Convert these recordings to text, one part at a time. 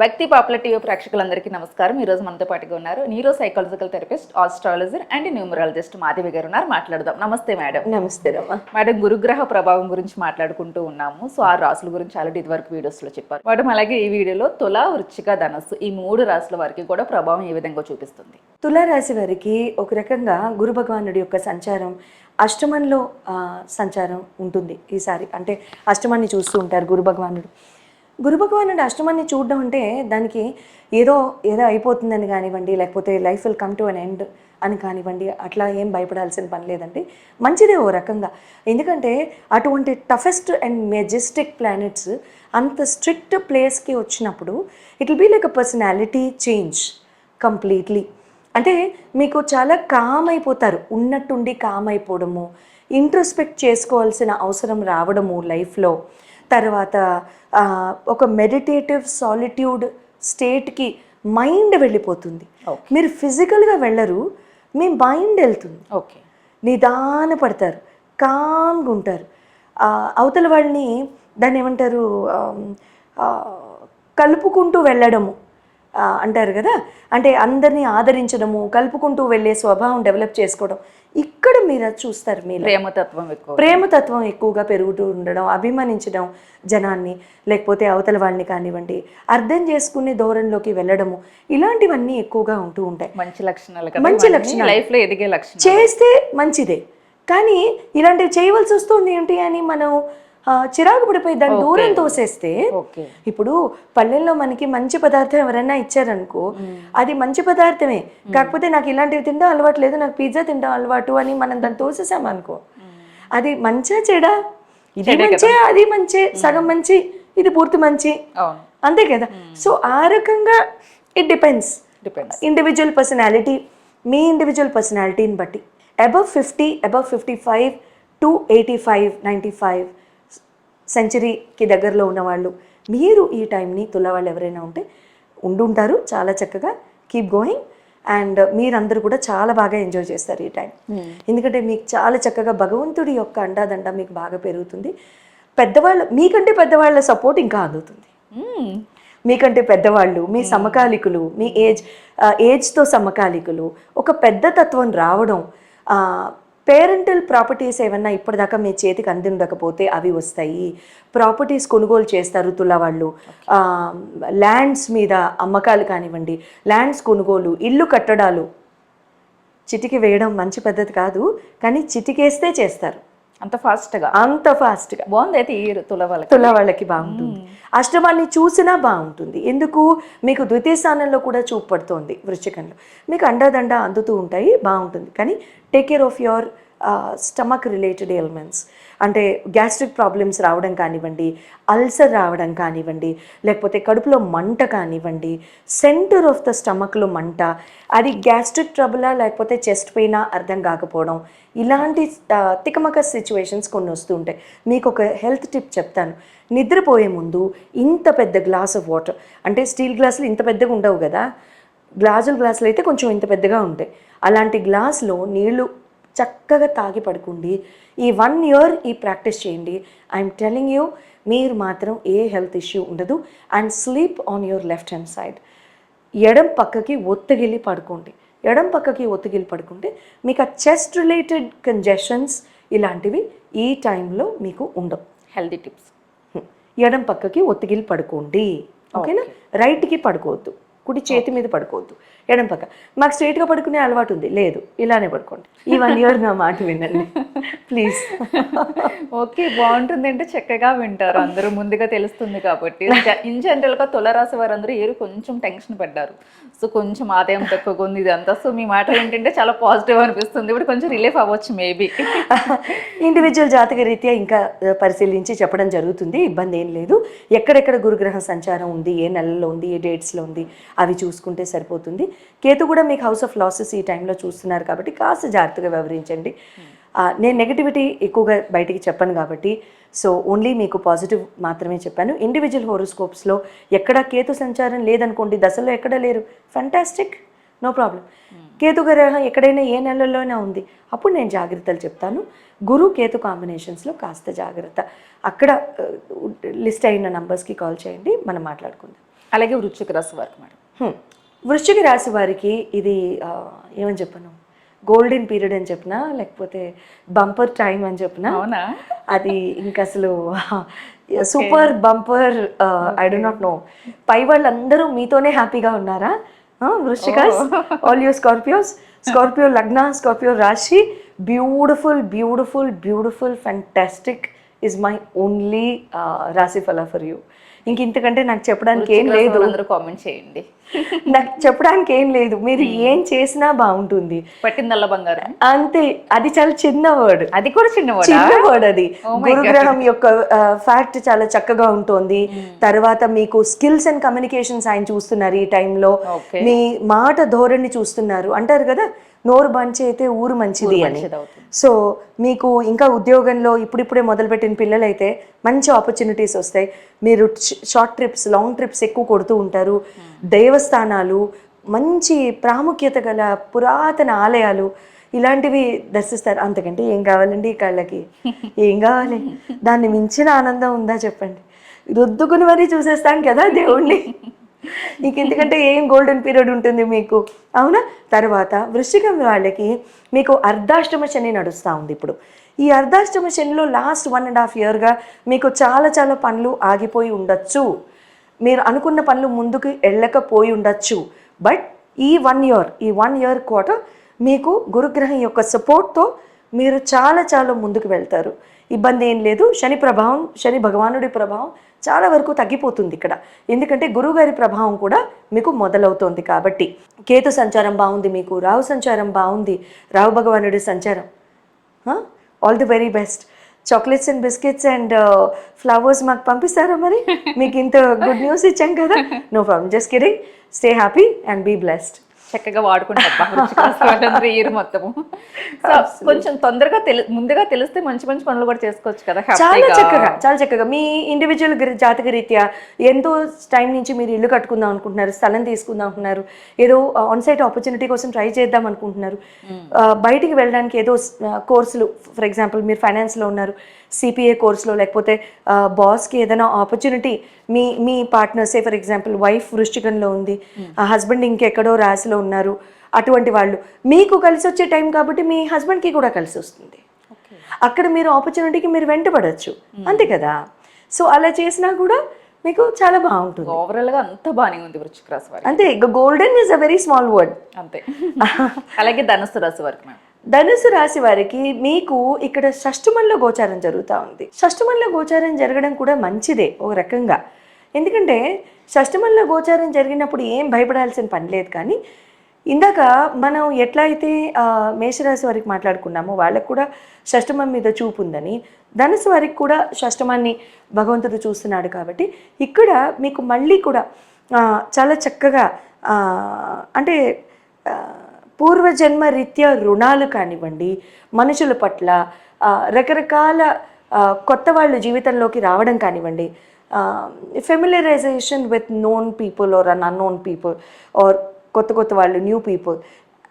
వ్యక్తి popular TV ప్రేక్షకులందరికీ నమస్కారం. ఈ రోజు మనతో పాటుగా ఉన్నారు neuro psychological therapist astrologer and numerologist Madhavi garu ఉన్నారు. మాట్లాడదాం. నమస్తే మేడం. నమస్తే మేడం గురుగ్రహ ప్రభావం గురించి మాట్లాడుకుంటూ ఉన్నాము. సో ఆ రాసుల గురించి ఆల్రెడీ ఇదివరకు వీడియోస్లో చెప్పారు. మేడం అలాగే ఈ వీడియోలో తుల వృచ్చిక ధనస్సు ఈ మూడు రాసుల వారికి కూడా ప్రభావం ఏ విధంగా చూపిస్తుంది? తులారాశి వారికి ఒక రకంగా గురు భగవానుడి యొక్క సంచారం అష్టమంలో సంచారం ఉంటుంది ఈసారి. అంటే అష్టమాన్ని చూస్తూ ఉంటారు గురు భగవానుడు. గురు భగవానుడు అష్టమాన్ని చూడడం అంటే దానికి ఏదో ఏదో అయిపోతుందని కానివ్వండి లేకపోతే life will come to an end అని కానివ్వండి అట్లా ఏం భయపడాల్సిన పని లేదండి. మంచిదే ఓ రకంగా. ఎందుకంటే అటువంటి టఫెస్ట్ అండ్ మెజెస్టిక్ ప్లానెట్స్ అంత స్ట్రిక్ట్ ప్లేస్కి వచ్చినప్పుడు it will be like a personality change completely అంటే మీకు చాలా కామ్ అయిపోతారు. ఉన్నట్టుండి కామ్ అయిపోవడము ఇంట్రోస్పెక్ట్ చేసుకోవాల్సిన అవసరం రావడము లైఫ్లో తర్వాత ఒక మెడిటేటివ్ సాలిట్యూడ్ స్టేట్కి మైండ్ వెళ్ళిపోతుంది. మీరు ఫిజికల్గా వెళ్ళరు మీ మైండ్ వెళ్తుంది. ఓకే నిదాన పడతారు కామ్గా ఉంటారు. అవతల వాళ్ళని దాన్ని ఏమంటారు కలుపుకుంటూ వెళ్ళడము. అంటారు కదా? అంటే అందరినీ ఆదరించడము కలుపుకుంటూ వెళ్ళే స్వభావం డెవలప్ చేసుకోవడం. ఇక్కడ మీరు అది చూస్తారు మీరు ప్రేమతత్వం ఎక్కువ. ప్రేమతత్వం ఎక్కువగా పెరుగుతూ ఉండడం అభిమానించడం జనాన్ని లేకపోతే అవతల వాళ్ళని కానివ్వండి అర్థం చేసుకునే ధోరణిలోకి వెళ్ళడము ఇలాంటివన్నీ ఎక్కువగా ఉంటూ ఉంటాయి. మంచి లక్షణాలు మంచి లక్షణాలు. లైఫ్లో ఎదిగే లక్షణాలు. చేస్తే మంచిదే. కానీ ఇలాంటివి చేయవలసి వస్తుంది ఏంటి అని మనం చిరాకు పడిపోయి దాన్ని దూరం తోసేస్తే ఇప్పుడు పల్లెల్లో మనకి మంచి పదార్థం ఎవరైనా ఇచ్చారనుకో అది మంచి పదార్థమే. కాకపోతే నాకు ఇలాంటివి తినడం అలవాటు లేదు నాకు పిజ్జా తినడం అలవాటు అని మనం దాన్ని తోసేసాం అనుకో అది మంచా చెడా? ఇది మంచే అది మంచే సగం మంచి ఇది పూర్తి మంచి. అంతే కదా? సో ఆ రకంగా it depends depends individual personality me individual పర్సనాలిటీని బట్టి. Above fifty above fifty five to eighty five ninety five సెంచరీకి దగ్గరలో ఉన్నవాళ్ళు. మీరు ఈ టైంని తులవాళ్ళు ఎవరైనా ఉంటే ఉండుంటారు. చాలా చక్కగా కీప్ గోయింగ్ అండ్ మీరందరూ కూడా చాలా బాగా ఎంజాయ్ చేస్తారు ఈ టైం ఎందుకంటే మీకు చాలా చక్కగా భగవంతుడి యొక్క అండాదండ మీకు బాగా పెరుగుతుంది. పెద్దవాళ్ళ మీకంటే పెద్దవాళ్ళ సపోర్ట్ ఇంకా అందుతుంది. మీకంటే పెద్దవాళ్ళు మీ సమకాలికులు మీ ఏజ్ ఏజ్తో సమకాలికులు ఒక పెద్ద తత్వం రావడం పేరెంటల్ ప్రాపర్టీస్ ఏమన్నా ఇప్పటిదాకా మీ చేతికి అందిండకపోతే అవి వస్తాయి. ప్రాపర్టీస్ కొనుగోలు చేస్తారు తుల వాళ్ళు. ల్యాండ్స్ మీద అమ్మకాలు కానివ్వండి ల్యాండ్స్ కొనుగోలు ఇల్లు కట్టడాలు. చిటికి వేయడం మంచి పద్ధతి కాదు కానీ చిటికేస్తే చేస్తారు. అంత ఫాస్ట్గా అంత ఫాస్ట్గా. బాగుంది అయితే ఈ తుల వాళ్ళకి తుల వాళ్ళకి బాగుంటుంది అష్టమాన్ని చూసినా బాగుంటుంది. ఎందుకు? మీకు ద్వితీయ స్థానంలో కూడా చూపు పడుతోంది వృశ్చికంలో. మీకు అండదండ అందుతూ ఉంటాయి బాగుంటుంది. కానీ take care of your stomach related elements. అంటే గ్యాస్ట్రిక్ ప్రాబ్లమ్స్ రావడం కానివ్వండి అల్సర్ రావడం కానివ్వండి లేకపోతే కడుపులో మంట కానివ్వండి సెంటర్ ఆఫ్ ద స్టమక్లో మంట అది గ్యాస్ట్రిక్ ట్రబులా లేకపోతే చెస్ట్ పెయినా అర్థం కాకపోవడం ఇలాంటి తికమక సిచ్యువేషన్స్ కొన్ని వస్తూ ఉంటాయి. మీకు ఒక హెల్త్ టిప్ చెప్తాను. నిద్రపోయే ముందు ఇంత పెద్ద గ్లాస్ ఆఫ్ వాటర్ అంటే స్టీల్ గ్లాసులు ఇంత పెద్దగా ఉండవు కదా గ్లాసులు గ్లాసులు అయితే కొంచెం ఇంత పెద్దగా ఉంటాయి. అలాంటి గ్లాస్లో నీళ్ళు చక్కగా తాగి పడుకోండి. ఈ వన్ ఇయర్ ఈ ప్రాక్టీస్ చేయండి. ఐఎమ్ టెలింగ్ యూ మీరు మాత్రం ఏ హెల్త్ ఇష్యూ ఉండదు. And sleep on your left hand side ఎడం పక్కకి ఒత్తిగిలి పడుకోండి. ఎడం పక్కకి ఒత్తిగిలి పడుకుంటే మీకు ఆ చెస్ట్ రిలేటెడ్ కంజెషన్స్ ఇలాంటివి ఈ టైంలో మీకు ఉండవు. Healthy tips. ఎడం పక్కకి ఒత్తిగిలి పడుకోండి. ఓకేనా రైట్కి పడుకోవద్దు. కుడి చేతి మీద పడుకోవద్దు. ఎడం పక్క. మాకు స్ట్రైట్గా పడుకునే అలవాటు ఉంది. లేదు ఇలానే పడుకోండి. ఈ వన్ ఇయర్ నా మాట వినండి. ప్లీజ్ ఓకే బాగుంటుంది అంటే చక్కగా వింటారు. అందరూ ముందుగా తెలుస్తుంది కాబట్టి. ఇన్ జనరల్గా తులరాశి వారందరూ ఏరు కొంచెం టెన్షన్ పడ్డారు. సో కొంచెం ఆదాయం తక్కువగా ఉంది ఇదంతా. సో మీ మాట ఏంటంటే చాలా పాజిటివ్ అనిపిస్తుంది. ఇప్పుడు కొంచెం రిలీఫ్ అవ్వచ్చు మేబీ ఇండివిజువల్ జాతక రీత్యా ఇంకా పరిశీలించి చెప్పడం జరుగుతుంది. ఇబ్బంది ఏం లేదు. ఎక్కడెక్కడ గురుగ్రహ సంచారం ఉంది ఏ నెలలో ఉంది ఏ డేట్స్లో ఉంది అవి చూసుకుంటే సరిపోతుంది. కేతు కూడా మీకు హౌస్ ఆఫ్ లాసెస్ ఈ టైంలో చూస్తున్నారు కాబట్టి కాస్త జాగ్రత్తగా వివరించండి. ఆ, నేను నెగిటివిటీ ఎక్కువగా బయటికి చెప్పను కాబట్టి సో ఓన్లీ మీకు పాజిటివ్ మాత్రమే చెప్పాను. ఇండివిజువల్ హోరోస్కోప్స్లో ఎక్కడ కేతు సంచారం లేదనుకోండి దశలో ఎక్కడ లేరు? ఫంటాస్టిక్ నో ప్రాబ్లం కేతు గ్రహం ఎక్కడైనా ఏ నెలలోనే ఉంది. అప్పుడు నేను జాగ్రత్తలు చెప్తాను. గురు కేతు కాంబినేషన్స్లో కాస్త జాగ్రత్త. అక్కడ లిస్ట్ అయిన నంబర్స్కి కాల్ చేయండి. మనం మాట్లాడుకుందాం. అలాగే వృశ్చిక రాశి వారికి మేడం. వృశ్చిక రాశి వారికి ఇది ఏమని చెప్పను? గోల్డెన్ పీరియడ్ అని చెప్పినా? లేకపోతే బంపర్ టైం అని చెప్పినా? అవునా? అది ఇంకా అసలు super bumper I do not know. పై వాళ్ళందరూ మీతోనే హ్యాపీగా ఉన్నారా? వృశ్చికస్? All you Scorpios? స్కార్పియో లగ్న స్కార్పియో రాశి. Beautiful beautiful beautiful fantastic is my only రాశి ఫల ఫర్ యూ. ఇంక ఇంతకంటే నాకు చెప్పడానికి ఏం లేదు. అందరూ కామెంట్ చేయండి. నాకు చెప్పడానికి ఏం లేదు. మీరు ఏం చేసినా బాగుంటుంది. పట్టిందల్ల బంగారం? అంతే. అది చాలా చిన్న వర్డ్ అది కూడా చిన్నవాడా చిన్న వర్డ్ అది. Oh గురుగ్రహం యొక్క ఫ్యాక్ట్ చాలా చక్కగా ఉంటుంది. తర్వాత మీకు స్కిల్స్ అండ్ కమ్యూనికేషన్స్ ఆయన చూస్తున్నారు ఈ టైంలో. మీ మాట ధోరణి చూస్తున్నారు. అంటారు కదా నోరు మంచి అయితే ఊరు మంచిది అని. సో మీకు ఇంకా ఉద్యోగంలో ఇప్పుడిప్పుడే మొదలుపెట్టిన పిల్లలైతే మంచి ఆపర్చునిటీస్ వస్తాయి. మీరు షార్ట్ ట్రిప్స్ లాంగ్ ట్రిప్స్ ఎక్కువ కొడుతూ ఉంటారు. దేవస్థానాలు మంచి ప్రాముఖ్యత గల పురాతన ఆలయాలు ఇలాంటివి దర్శిస్తారు. అంతకంటే ఏం కావాలండి ఈ కళ్ళకి? ఏం కావాలి? దాన్ని మించిన ఆనందం ఉందా చెప్పండి? రుద్దుకుని మరీ చూసేస్తాం కదా దేవుణ్ణి. నీకు ఎందుకంటే ఏం గోల్డెన్ పీరియడ్ ఉంటుంది మీకు? అవునా? తర్వాత వృశ్చికం వాళ్ళకి మీకు అర్ధాష్టమ శని నడుస్తూ ఉంది ఇప్పుడు. ఈ అర్ధాష్టమ శనిలో లాస్ట్ వన్ అండ్ హాఫ్ ఇయర్గా మీకు చాలా చాలా పనులు ఆగిపోయి ఉండొచ్చు. మీరు అనుకున్న పనులు ముందుకు వెళ్ళకపోయి ఉండొచ్చు. బట్ ఈ వన్ ఇయర్ ఈ వన్ ఇయర్ కోట మీకు గురుగ్రహం యొక్క సపోర్ట్తో మీరు చాలా చాలా ముందుకు వెళ్తారు. ఇబ్బంది ఏం లేదు. శని ప్రభావం శని భగవానుడి ప్రభావం చాలా వరకు తగ్గిపోతుంది ఇక్కడ. ఎందుకంటే గురువుగారి ప్రభావం కూడా మీకు మొదలవుతోంది కాబట్టి. కేతు సంచారం బాగుంది మీకు రాహు సంచారం బాగుంది రాహు భగవానుడి సంచారం. All the very best chocolates and biscuits and flowers మాకు పంపిస్తారా మరి? మీకు ఇంత గుడ్ న్యూస్ ఇచ్చాం కదా? No problem just kidding stay happy and be blessed చక్కగా వాడుకుంటారు ఇయర్ మొత్తము. సో కొంచెం తొందరగా ముందుగా తెలిస్తే మంచి మంచి పనులు కూడా చేసుకోవచ్చు కదా చాలా చక్కగా చాలా చక్కగా. మీ ఇండివిజువల్ జాతక రీత్యా ఎంతో టైం నుంచి మీరు ఇల్లు కట్టుకుందాం అనుకుంటున్నారు స్థలం తీసుకుందాం అనుకుంటున్నారు ఏదో ఆన్ సైట్ ఆపర్చునిటీ కోసం ట్రై చేద్దాం అనుకుంటున్నారు. ఆ, బయటికి వెళ్ళడానికి ఏదో కోర్సులు ఫర్ ఎగ్జాంపుల్ మీరు ఫైనాన్స్లో ఉన్నారు సిపిఏ కోర్సులో లేకపోతే బాస్కి ఏదైనా ఆపర్చునిటీ మీ మీ పార్ట్నర్సే ఫర్ ఎగ్జాంపుల్ వైఫ్ వృష్టికంలో ఉంది హస్బెండ్ ఇంకెక్కడో రాశిలో ఉన్నారు. అటువంటి వాళ్ళు. మీకు కలిసి వచ్చే టైం కాబట్టి మీ హస్బెండ్కి కూడా కలిసి వస్తుంది. అక్కడ మీరు ఆపర్చునిటీకి మీరు వెంటపడచ్చు అంతే కదా? సో అలా చేసినా కూడా మీకు చాలా బాగుంటుంది. ఓవరాల్గా అంతా బాగానే ఉంది వృశ్చిక రాశి వారికి. అంతే golden is a very small word అంతే. అలాగే ధనుసు రాశి వారికి మ్యామ్. ధనుసు రాశి వారికి మీకు ఇక్కడ షష్ఠమంలో గోచారం జరుగుతూ ఉంది. షష్ఠమంలో గోచారం జరగడం కూడా మంచిదే ఒక రకంగా. ఎందుకంటే షష్ఠమంలో గోచారం జరిగినప్పుడు ఏం భయపడాల్సిన పని లేదు కానీ ఇందాక మనం ఎట్లా అయితే మేషరాశి వారికి మాట్లాడుకున్నామో వాళ్ళకు కూడా షష్టమం మీద చూపు ఉందని ధనుసు వారికి కూడా షష్టమాన్ని భగవంతుడు చూస్తున్నాడు కాబట్టి ఇక్కడ మీకు మళ్ళీ కూడా చాలా చక్కగా అంటే పూర్వజన్మ రీత్యా రుణాలు కానివ్వండి మనుషుల పట్ల రకరకాల కొత్త వాళ్ళు జీవితంలోకి రావడం కానివ్వండి familiarization with known people or un unknown people or కొత్త కొత్త వాళ్ళు న్యూ పీపుల్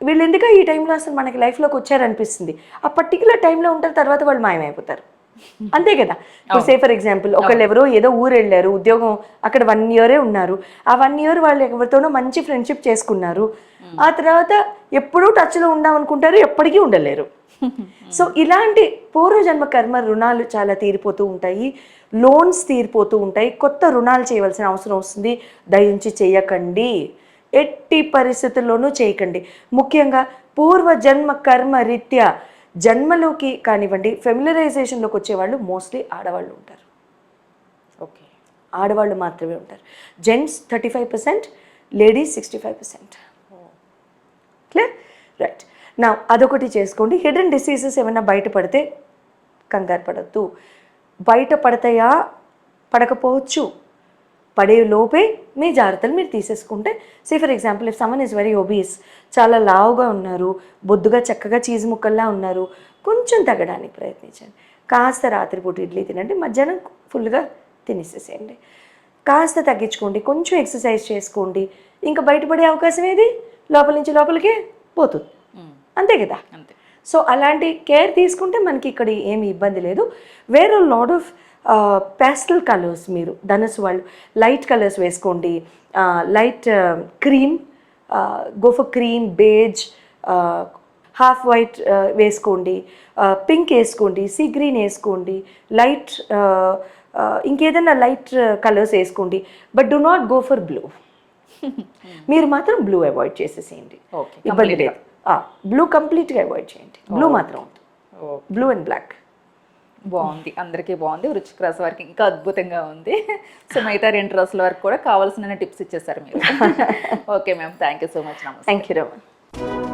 వీళ్ళు ఎందుకు ఈ టైంలో అసలు మనకి లైఫ్లోకి వచ్చారనిపిస్తుంది? ఆ పర్టికులర్ టైంలో ఉంటారు తర్వాత వాళ్ళు మాయమైపోతారు. అంతే కదా? ఇప్పుడు సే ఫర్ ఎగ్జాంపుల్ ఒకళ్ళు ఎవరో ఏదో ఊరు వెళ్ళారు ఉద్యోగం అక్కడ వన్ ఇయరే ఉన్నారు. ఆ వన్ ఇయర్ వాళ్ళు ఎవరితోనో మంచి ఫ్రెండ్షిప్ చేసుకున్నారు. ఆ తర్వాత ఎప్పుడూ టచ్లో ఉందాం అనుకుంటారు ఎప్పటికీ ఉండలేరు. సో ఇలాంటి పూర్వజన్మ కర్మ రుణాలు చాలా తీరిపోతూ ఉంటాయి. లోన్స్ తీరిపోతూ ఉంటాయి. కొత్త రుణాలు చేయవలసిన అవసరం వస్తుంది. దయించి చేయకండి. ఎట్టి పరిస్థితుల్లోనూ చేయకండి. ముఖ్యంగా పూర్వజన్మ కర్మ రీత్యా జన్మలోకి కానివ్వండి ఫెమిలరైజేషన్లోకి వచ్చేవాళ్ళు మోస్ట్లీ ఆడవాళ్ళు ఉంటారు. ఓకే. ఆడవాళ్ళు మాత్రమే ఉంటారు. Gents thirty five percent ladies sixty five percent. Clear? Right. నా అదొకటి చేసుకోండి. హిడెన్ డిసీజెస్ ఏమైనా బయటపడితే కంగారు పడద్దు. బయట పడతాయా? పడకపోవచ్చు. పడే లోపే మీ జాగ్రత్తలు మీరు తీసేసుకుంటే say for example if someone is very obese చాలా లావుగా ఉన్నారు బొద్దుగా చక్కగా చీజ్ ముక్కల్లా ఉన్నారు కొంచెం తగ్గడానికి ప్రయత్నించండి. కాస్త రాత్రిపూట ఇడ్లీ తినండి మధ్యాహ్నం ఫుల్గా తినేసేసేయండి. కాస్త తగ్గించుకోండి కొంచెం ఎక్సర్సైజ్ చేసుకోండి ఇంకా బయటపడే అవకాశం ఏది? లోపల నుంచి లోపలికే పోతుంది. అంతే కదా? అంతే. సో అలాంటి కేర్ తీసుకుంటే మనకి ఇక్కడ ఏమి ఇబ్బంది లేదు. వేరే లాడ్ ఆఫ్ ప్యాస్టల్ కలర్స్ మీరు ధనుసు వాళ్ళు లైట్ కలర్స్ వేసుకోండి. Light cream go for cream beige half white వేసుకోండి. పింక్ వేసుకోండి సీ గ్రీన్ వేసుకోండి. లైట్ ఇంకేదైనా లైట్ కలర్స్ వేసుకోండి. But do not go for blue మీరు మాత్రం బ్లూ అవాయిడ్ చేసేసేయండి. ఓకే ఇబ్బంది లేదు. బ్లూ కంప్లీట్గా అవాయిడ్ చేయండి. బ్లూ మాత్రం బ్లూ అండ్ బ్లాక్ బాగుంది. అందరికీ బాగుంది. వృచ్చిక రాశి వారికి ఇంకా అద్భుతంగా ఉంది. సో మిగతా రెండు రాసుల వారికి కూడా కావాల్సిన టిప్స్ ఇచ్చేసారు మీరు. Okay ma'am. Thank you so much. నమస్తే. Thank you Raman